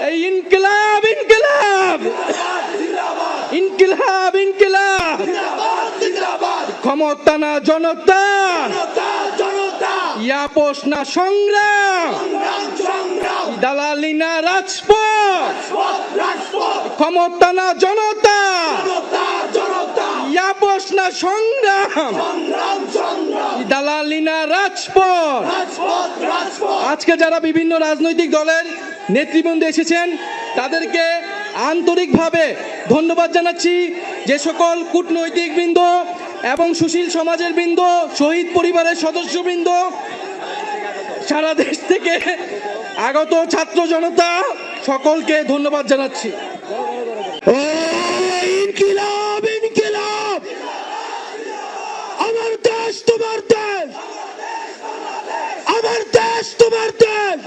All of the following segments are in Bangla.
এই ইনকিলাব ইনকিলাব। ইনকিলাব ইনকিলাব। ক্ষমতা না জনতা। ইয়াপোষ না সংগ্রাম। দালালি না রাজপথ। ক্ষমতা না জনতা। ইয়াপোষ না সংগ্রাম। দালালি না রাজপথ। আজকে যারা বিভিন্ন রাজনৈতিক দলের নেতৃবৃন্দ এসেছেন। তাদেরকে আন্তরিকভাবে ধন্যবাদ জানাচ্ছি। যে সকল কূটনৈতিক বৃন্দ এবং সুশীল সমাজের বৃন্দ, শহীদ পরিবারের সদস্যবৃন্দ, সারা দেশ থেকে আগত ছাত্র জনতা, সকলকে ধন্যবাদ জানাচ্ছি। আমার দেশ তোমার দেশ!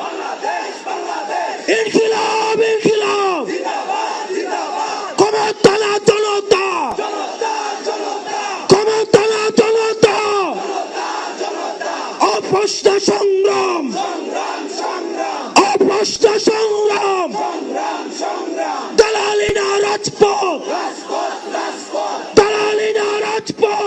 ইনকিলাব ইনকিলাব। ক্ষমতা না জনতা। ক্ষমতা না জনতা। অপ্রশ্ন সংগ্রাম। অপ্রশ্ন সংগ্রাম। দালালি না রাজপথ। দালালি না রাজপথ।